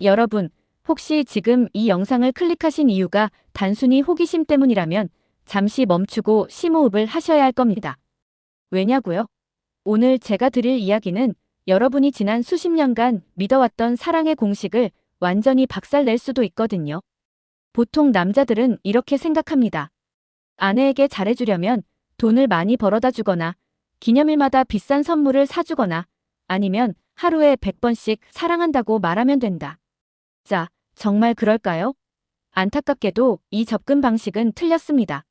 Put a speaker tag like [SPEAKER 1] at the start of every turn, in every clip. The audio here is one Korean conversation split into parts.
[SPEAKER 1] 여러분, 혹시 지금 이 영상을 클릭하신 이유가 단순히 호기심 때문이라면 잠시 멈추고 심호흡을 하셔야 할 겁니다. 왜냐고요? 오늘 제가 드릴 이야기는 여러분이 지난 수십 년간 믿어왔던 사랑의 공식을 완전히 박살낼 수도 있거든요. 보통 남자들은 이렇게 생각합니다. 아내에게 잘해주려면 돈을 많이 벌어다 주거나 기념일마다 비싼 선물을 사주거나 아니면 하루에 100번씩 사랑한다고 말하면 된다. 자, 정말 그럴까요? 안타깝게도 이 접근 방식은 틀렸습니다.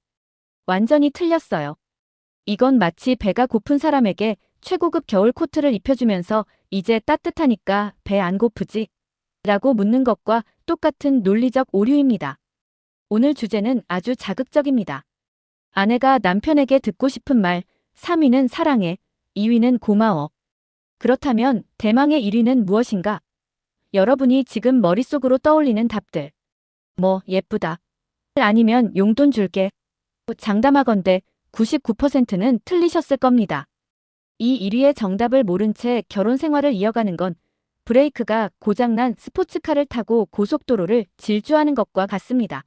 [SPEAKER 1] 완전히 틀렸어요. 이건 마치 배가 고픈 사람에게 최고급 겨울 코트를 입혀주면서 이제 따뜻하니까 배 안 고프지? 라고 묻는 것과 똑같은 논리적 오류입니다. 오늘 주제는 아주 자극적입니다. 아내가 남편에게 듣고 싶은 말, 3위는 사랑해, 2위는 고마워. 그렇다면 대망의 1위는 무엇인가? 여러분이 지금 머릿속으로 떠올리는 답들. 뭐, 예쁘다. 아니면 용돈 줄게. 장담하건대 99%는 틀리셨을 겁니다. 이 1위의 정답을 모른 채 결혼 생활을 이어가는 건 브레이크가 고장난 스포츠카를 타고 고속도로를 질주하는 것과 같습니다.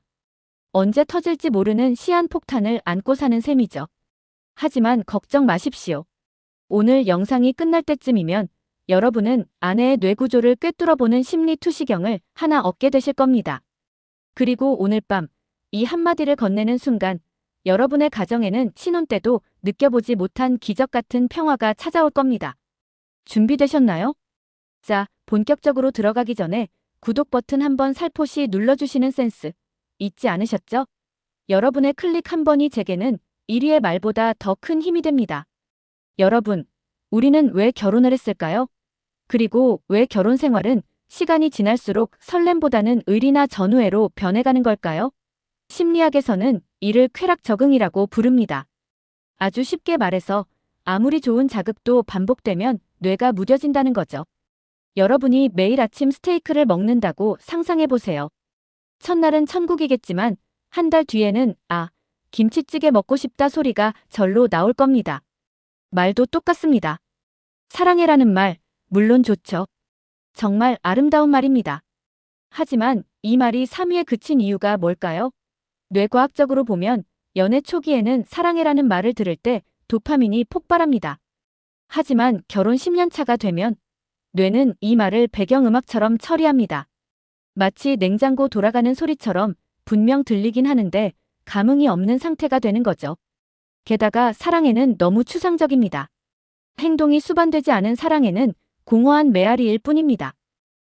[SPEAKER 1] 언제 터질지 모르는 시한폭탄을 안고 사는 셈이죠. 하지만 걱정 마십시오. 오늘 영상이 끝날 때쯤이면 여러분은 아내의 뇌구조를 꿰뚫어보는 심리 투시경을 하나 얻게 되실 겁니다. 그리고 오늘 밤 이 한마디를 건네는 순간 여러분의 가정에는 신혼 때도 느껴보지 못한 기적 같은 평화가 찾아올 겁니다. 준비되셨나요? 자, 본격적으로 들어가기 전에 구독 버튼 한번 살포시 눌러주시는 센스 잊지 않으셨죠? 여러분의 클릭 한 번이 제게는 1위의 말보다 더 큰 힘이 됩니다. 여러분, 우리는 왜 결혼을 했을까요? 그리고 왜 결혼 생활은 시간이 지날수록 설렘보다는 의리나 전우애로 변해가는 걸까요? 심리학에서는 이를 쾌락 적응이라고 부릅니다. 아주 쉽게 말해서 아무리 좋은 자극도 반복되면 뇌가 무뎌진다는 거죠. 여러분이 매일 아침 스테이크를 먹는다고 상상해 보세요. 첫날은 천국이겠지만 한 달 뒤에는 아, 김치찌개 먹고 싶다 소리가 절로 나올 겁니다. 말도 똑같습니다. 사랑해라는 말, 물론 좋죠. 정말 아름다운 말입니다. 하지만 이 말이 3위에 그친 이유가 뭘까요? 뇌과학적으로 보면 연애 초기에는 사랑해라는 말을 들을 때 도파민이 폭발합니다. 하지만 결혼 10년 차가 되면 뇌는 이 말을 배경음악처럼 처리합니다. 마치 냉장고 돌아가는 소리처럼 분명 들리긴 하는데 감흥이 없는 상태가 되는 거죠. 게다가 사랑에는 너무 추상적입니다. 행동이 수반되지 않은 사랑에는 공허한 메아리일 뿐입니다.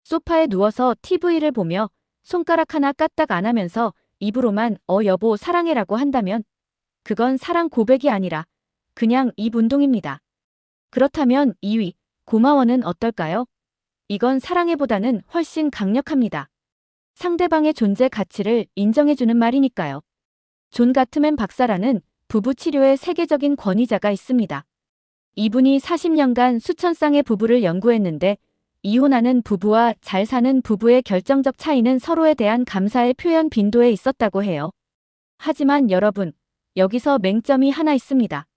[SPEAKER 1] 소파에 누워서 TV를 보며 손가락 하나 까딱 안 하면서 입으로만 어 여보 사랑해라고 한다면 그건 사랑 고백이 아니라 그냥 입 운동입니다. 그렇다면 2위 고마워는 어떨까요? 이건 사랑해보다는 훨씬 강력합니다. 상대방의 존재 가치를 인정해주는 말이니까요. 존 가트맨 박사라는 부부 치료의 세계적인 권위자가 있습니다. 이분이 40년간 수천 쌍의 부부를 연구했는데 이혼하는 부부와 잘 사는 부부의 결정적 차이는 서로에 대한 감사의 표현 빈도에 있었다고 해요. 하지만 여러분, 여기서 맹점이 하나 있습니다.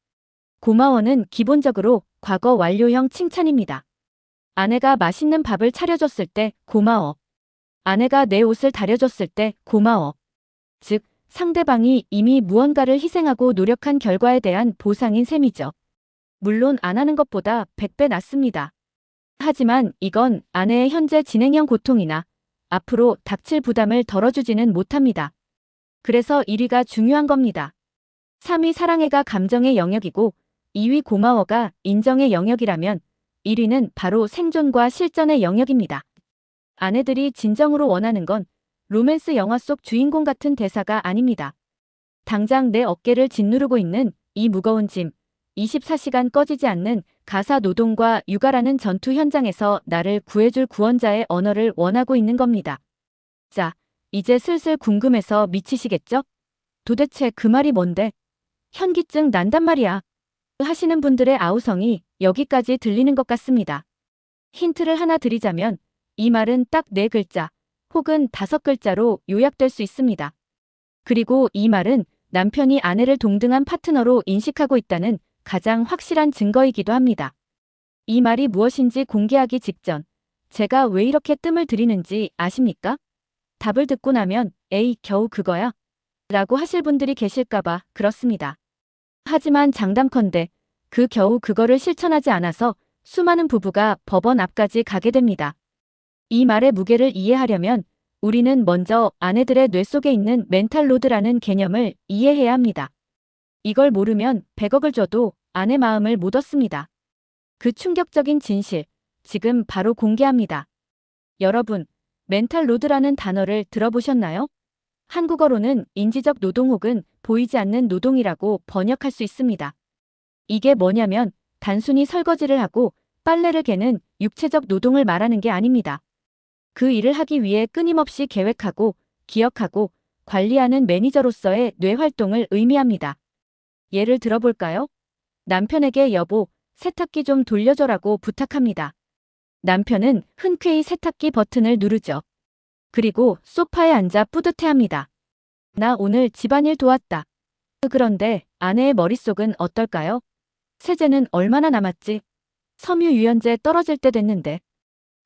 [SPEAKER 1] 고마워는 기본적으로 과거 완료형 칭찬입니다. 아내가 맛있는 밥을 차려줬을 때 고마워. 아내가 내 옷을 다려줬을 때 고마워. 즉, 상대방이 이미 무언가를 희생하고 노력한 결과에 대한 보상인 셈이죠. 물론 안 하는 것보다 100배 낫습니다. 하지만 이건 아내의 현재 진행형 고통이나 앞으로 닥칠 부담을 덜어주지는 못합니다. 그래서 1위가 중요한 겁니다. 3위 사랑해가 감정의 영역이고 2위 고마워가 인정의 영역이라면 1위는 바로 생존과 실전의 영역입니다. 아내들이 진정으로 원하는 건 로맨스 영화 속 주인공 같은 대사가 아닙니다. 당장 내 어깨를 짓누르고 있는 이 무거운 짐, 24시간 꺼지지 않는 가사 노동과 육아라는 전투 현장에서 나를 구해줄 구원자의 언어를 원하고 있는 겁니다. 자, 이제 슬슬 궁금해서 미치시겠죠? 도대체 그 말이 뭔데? 현기증 난단 말이야. 하시는 분들의 아우성이 여기까지 들리는 것 같습니다. 힌트를 하나 드리자면 이 말은 딱 네 글자 혹은 다섯 글자로 요약될 수 있습니다. 그리고 이 말은 남편이 아내를 동등한 파트너로 인식하고 있다는 가장 확실한 증거이기도 합니다. 이 말이 무엇인지 공개하기 직전 제가 왜 이렇게 뜸을 들이는지 아십니까? 답을 듣고 나면 에이 겨우 그거야? 라고 하실 분들이 계실까봐 그렇습니다. 하지만 장담컨대 그 겨우 그거를 실천하지 않아서 수많은 부부가 법원 앞까지 가게 됩니다. 이 말의 무게를 이해하려면 우리는 먼저 아내들의 뇌 속에 있는 멘탈 로드라는 개념을 이해해야 합니다. 이걸 모르면 100억을 줘도 아내 마음을 못 얻습니다. 그 충격적인 진실, 지금 바로 공개합니다. 여러분, 멘탈 로드라는 단어를 들어보셨나요? 한국어로는 인지적 노동 혹은 보이지 않는 노동이라고 번역할 수 있습니다. 이게 뭐냐면 단순히 설거지를 하고 빨래를 개는 육체적 노동을 말하는 게 아닙니다. 그 일을 하기 위해 끊임없이 계획하고 기억하고 관리하는 매니저로서의 뇌 활동을 의미합니다. 예를 들어볼까요? 남편에게 여보, 세탁기 좀 돌려줘라고 부탁합니다. 남편은 흔쾌히 세탁기 버튼을 누르죠. 그리고 소파에 앉아 뿌듯해합니다. 나 오늘 집안일 도왔다. 그런데 아내의 머릿속은 어떨까요? 세제는 얼마나 남았지? 섬유 유연제 떨어질 때 됐는데.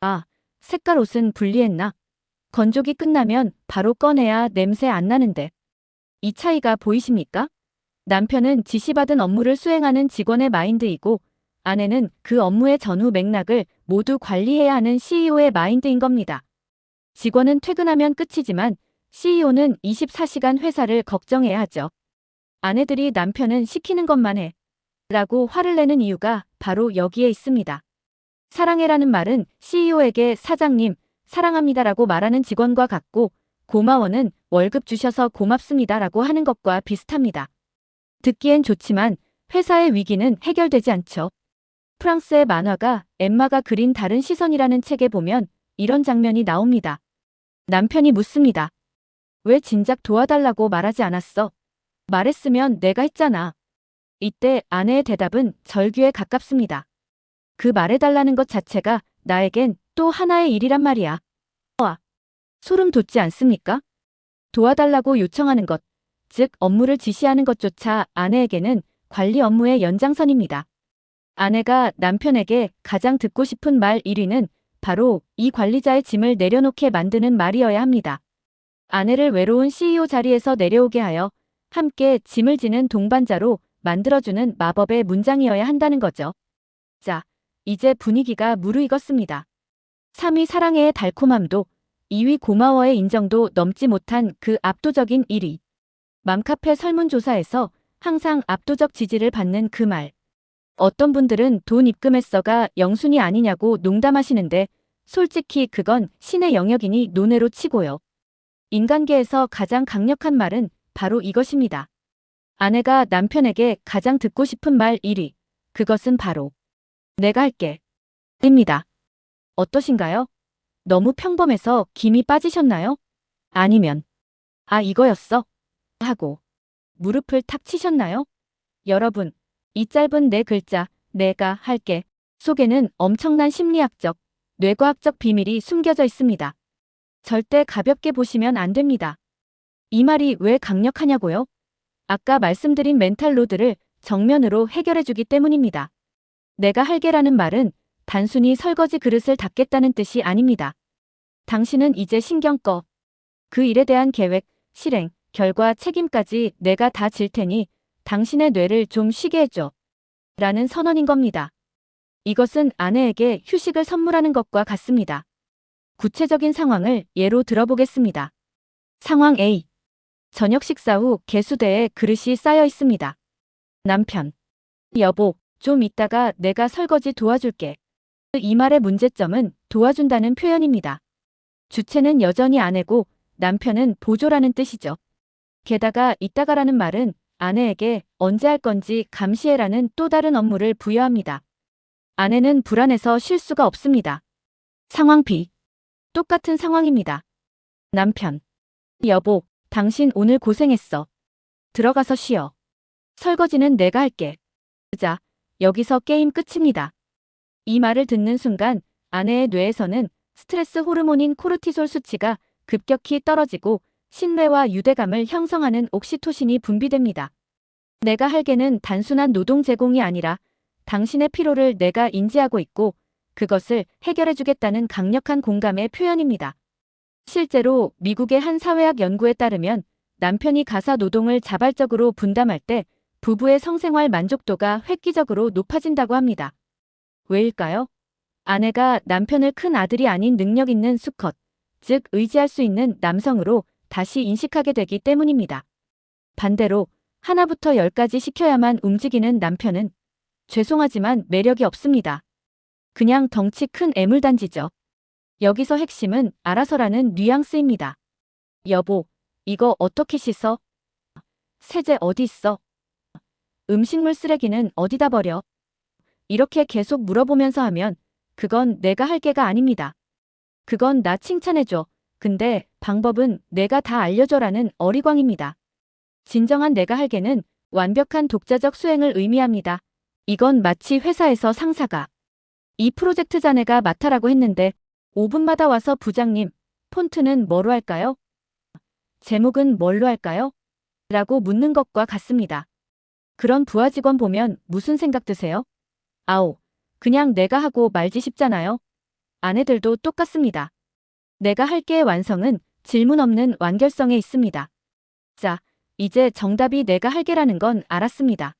[SPEAKER 1] 아, 색깔 옷은 분리했나? 건조기 끝나면 바로 꺼내야 냄새 안 나는데. 이 차이가 보이십니까? 남편은 지시받은 업무를 수행하는 직원의 마인드이고 아내는 그 업무의 전후 맥락을 모두 관리해야 하는 CEO의 마인드인 겁니다. 직원은 퇴근하면 끝이지만 CEO는 24시간 회사를 걱정해야 하죠. 아내들이 남편은 시키는 것만 해. 라고 화를 내는 이유가 바로 여기에 있습니다. 사랑해라는 말은 CEO에게 사장님, 사랑합니다라고 말하는 직원과 같고 고마워는 월급 주셔서 고맙습니다라고 하는 것과 비슷합니다. 듣기엔 좋지만 회사의 위기는 해결되지 않죠. 프랑스의 만화가 엠마가 그린 다른 시선이라는 책에 보면 이런 장면이 나옵니다. 남편이 묻습니다. 왜 진작 도와달라고 말하지 않았어? 말했으면 내가 했잖아. 이때 아내의 대답은 절규에 가깝습니다. 그 말해달라는 것 자체가 나에겐 또 하나의 일이란 말이야. 와, 소름 돋지 않습니까? 도와달라고 요청하는 것, 즉 업무를 지시하는 것조차 아내에게는 관리 업무의 연장선입니다. 아내가 남편에게 가장 듣고 싶은 말 1위는 바로 이 관리자의 짐을 내려놓게 만드는 말이어야 합니다. 아내를 외로운 CEO 자리에서 내려오게 하여 함께 짐을 지는 동반자로 만들어주는 마법의 문장이어야 한다는 거죠. 자, 이제 분위기가 무르익었습니다. 3위 사랑해의 달콤함도 2위 고마워의 인정도 넘지 못한 그 압도적인 1위. 맘카페 설문조사에서 항상 압도적 지지를 받는 그 말. 어떤 분들은 돈 입금했어가 영순이 아니냐고 농담하시는데 솔직히 그건 신의 영역이니 논외로 치고요. 인간계에서 가장 강력한 말은 바로 이것입니다. 아내가 남편에게 가장 듣고 싶은 말 1위. 그것은 바로 내가 할게. 입니다. 어떠신가요? 너무 평범해서 김이 빠지셨나요? 아니면 아 이거였어? 하고 무릎을 탁 치셨나요? 여러분, 이 짧은 네 글자 내가 할게 속에는 엄청난 심리학적, 뇌과학적 비밀이 숨겨져 있습니다. 절대 가볍게 보시면 안 됩니다. 이 말이 왜 강력하냐고요? 아까 말씀드린 멘탈 로드를 정면으로 해결해주기 때문입니다. 내가 할게라는 말은 단순히 설거지 그릇을 닦겠다는 뜻이 아닙니다. 당신은 이제 신경 꺼. 그 일에 대한 계획, 실행, 결과, 책임까지 내가 다 질 테니 당신의 뇌를 좀 쉬게 해줘. 라는 선언인 겁니다. 이것은 아내에게 휴식을 선물하는 것과 같습니다. 구체적인 상황을 예로 들어보겠습니다. 상황 A. 저녁 식사 후 개수대에 그릇이 쌓여 있습니다. 남편. 여보, 좀 이따가 내가 설거지 도와줄게. 이 말의 문제점은 도와준다는 표현입니다. 주체는 여전히 아내고 남편은 보조라는 뜻이죠. 게다가 이따가라는 말은 아내에게 언제 할 건지 감시해라는 또 다른 업무를 부여합니다. 아내는 불안해서 쉴 수가 없습니다. 상황 B. 똑같은 상황입니다. 남편. 여보, 당신 오늘 고생했어. 들어가서 쉬어. 설거지는 내가 할게. 자, 여기서 게임 끝입니다. 이 말을 듣는 순간 아내의 뇌에서는 스트레스 호르몬인 코르티솔 수치가 급격히 떨어지고 신뢰와 유대감을 형성하는 옥시토신이 분비됩니다. 내가 할게는 단순한 노동 제공이 아니라 당신의 피로를 내가 인지하고 있고 그것을 해결해주겠다는 강력한 공감의 표현입니다. 실제로 미국의 한 사회학 연구에 따르면 남편이 가사 노동을 자발적으로 분담할 때 부부의 성생활 만족도가 획기적으로 높아진다고 합니다. 왜일까요? 아내가 남편을 큰 아들이 아닌 능력 있는 수컷, 즉 의지할 수 있는 남성으로 다시 인식하게 되기 때문입니다. 반대로 하나부터 열까지 시켜야만 움직이는 남편은 죄송하지만 매력이 없습니다. 그냥 덩치 큰 애물단지죠. 여기서 핵심은 알아서라는 뉘앙스입니다. 여보, 이거 어떻게 씻어? 세제 어디 있어? 음식물 쓰레기는 어디다 버려? 이렇게 계속 물어보면서 하면 그건 내가 할 게가 아닙니다. 그건 나 칭찬해줘. 근데 방법은 내가 다 알려줘라는 어리광입니다. 진정한 내가 할 게는 완벽한 독자적 수행을 의미합니다. 이건 마치 회사에서 상사가 이 프로젝트 자네가 맡아라고 했는데 5분마다 와서 부장님, 폰트는 뭐로 할까요? 제목은 뭘로 할까요? 라고 묻는 것과 같습니다. 그런 부하 직원 보면 무슨 생각 드세요? 아오, 그냥 내가 하고 말지 싶잖아요. 아내들도 똑같습니다. 내가 할 게의 완성은 질문 없는 완결성에 있습니다. 자, 이제 정답이 내가 할 게라는 건 알았습니다.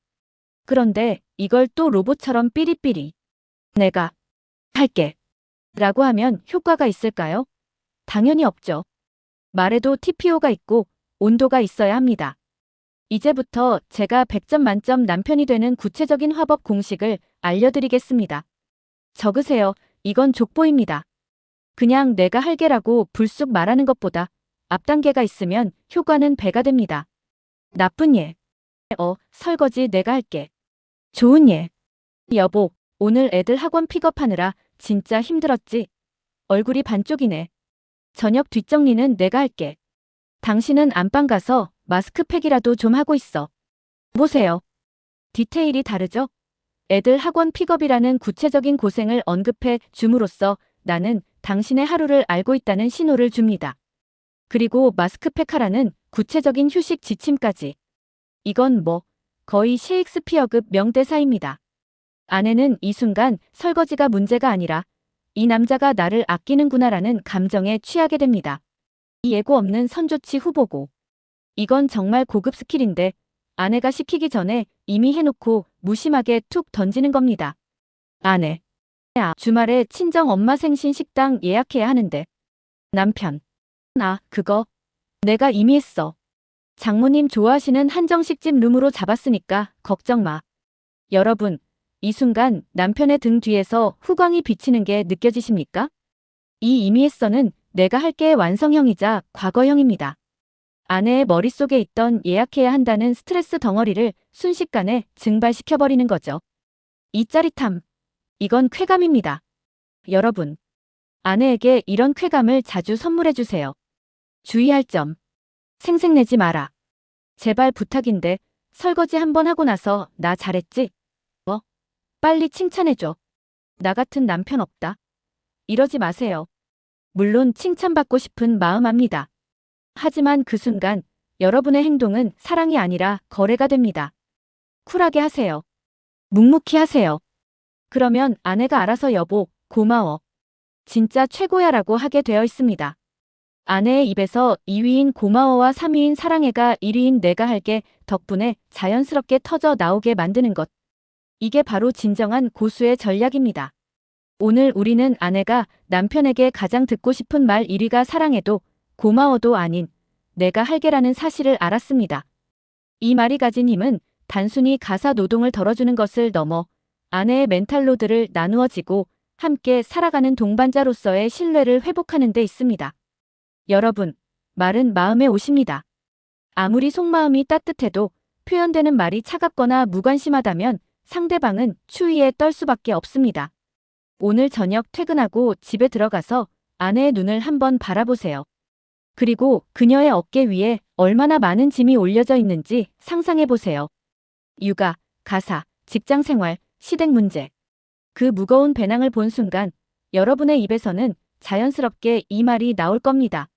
[SPEAKER 1] 그런데 이걸 또 로봇처럼 삐리삐리 내가 할게 라고 하면 효과가 있을까요? 당연히 없죠. 말에도 TPO가 있고 온도가 있어야 합니다. 이제부터 제가 100점 만점 남편이 되는 구체적인 화법 공식을 알려드리겠습니다. 적으세요. 이건 족보입니다. 그냥 내가 할게라고 불쑥 말하는 것보다 앞단계가 있으면 효과는 배가 됩니다. 나쁜 예. 어, 설거지 내가 할게. 좋은 예. 여보, 오늘 애들 학원 픽업하느라 진짜 힘들었지? 얼굴이 반쪽이네. 저녁 뒷정리는 내가 할게. 당신은 안방 가서 마스크팩이라도 좀 하고 있어. 보세요. 디테일이 다르죠? 애들 학원 픽업이라는 구체적인 고생을 언급해 줌으로써 나는 당신의 하루를 알고 있다는 신호를 줍니다. 그리고 마스크팩 하라는 구체적인 휴식 지침까지. 이건 뭐 거의 셰익스피어급 명대사입니다. 아내는 이 순간 설거지가 문제가 아니라 이 남자가 나를 아끼는구나라는 감정에 취하게 됩니다. 이 예고 없는 선조치 후보고. 이건 정말 고급 스킬인데 아내가 시키기 전에 이미 해놓고 무심하게 툭 던지는 겁니다. 아내. 아, 주말에 친정 엄마 생신 식당 예약해야 하는데. 남편. 아, 그거. 내가 이미 했어. 장모님 좋아하시는 한정식집 룸으로 잡았으니까 걱정 마. 여러분, 이 순간 남편의 등 뒤에서 후광이 비치는 게 느껴지십니까? 이 이미 했어는 내가 할 게 완성형이자 과거형입니다. 아내의 머릿속에 있던 예약해야 한다는 스트레스 덩어리를 순식간에 증발시켜버리는 거죠. 이 짜릿함. 이건 쾌감입니다. 여러분. 아내에게 이런 쾌감을 자주 선물해주세요. 주의할 점. 생색내지 마라. 제발 부탁인데 설거지 한번 하고 나서 나 잘했지? 뭐? 빨리 칭찬해줘. 나 같은 남편 없다. 이러지 마세요. 물론 칭찬받고 싶은 마음 압니다. 하지만 그 순간 여러분의 행동은 사랑이 아니라 거래가 됩니다. 쿨하게 하세요. 묵묵히 하세요. 그러면 아내가 알아서 여보, 고마워. 진짜 최고야 라고 하게 되어 있습니다. 아내의 입에서 2위인 고마워와 3위인 사랑해가 1위인 내가 할게 덕분에 자연스럽게 터져 나오게 만드는 것. 이게 바로 진정한 고수의 전략입니다. 오늘 우리는 아내가 남편에게 가장 듣고 싶은 말 1위가 사랑해도 고마워도 아닌 내가 할게라는 사실을 알았습니다. 이 말이 가진 힘은 단순히 가사 노동을 덜어주는 것을 넘어 아내의 멘탈로드를 나누어지고 함께 살아가는 동반자로서의 신뢰를 회복하는 데 있습니다. 여러분, 말은 마음에 오십니다. 아무리 속마음이 따뜻해도 표현되는 말이 차갑거나 무관심하다면 상대방은 추위에 떨 수밖에 없습니다. 오늘 저녁 퇴근하고 집에 들어가서 아내의 눈을 한번 바라보세요. 그리고 그녀의 어깨 위에 얼마나 많은 짐이 올려져 있는지 상상해 보세요. 육아, 가사, 직장 생활, 시댁 문제. 그 무거운 배낭을 본 순간 여러분의 입에서는 자연스럽게 이 말이 나올 겁니다.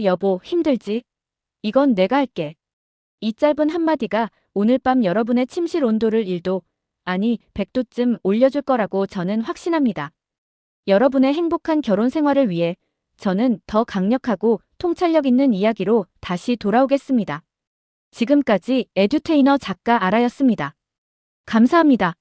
[SPEAKER 1] 여보, 힘들지? 이건 내가 할게. 이 짧은 한마디가 오늘 밤 여러분의 침실 온도를 1도, 아니 100도쯤 올려줄 거라고 저는 확신합니다. 여러분의 행복한 결혼 생활을 위해 저는 더 강력하고 통찰력 있는 이야기로 다시 돌아오겠습니다. 지금까지 에듀테이너 작가 아라였습니다. 감사합니다.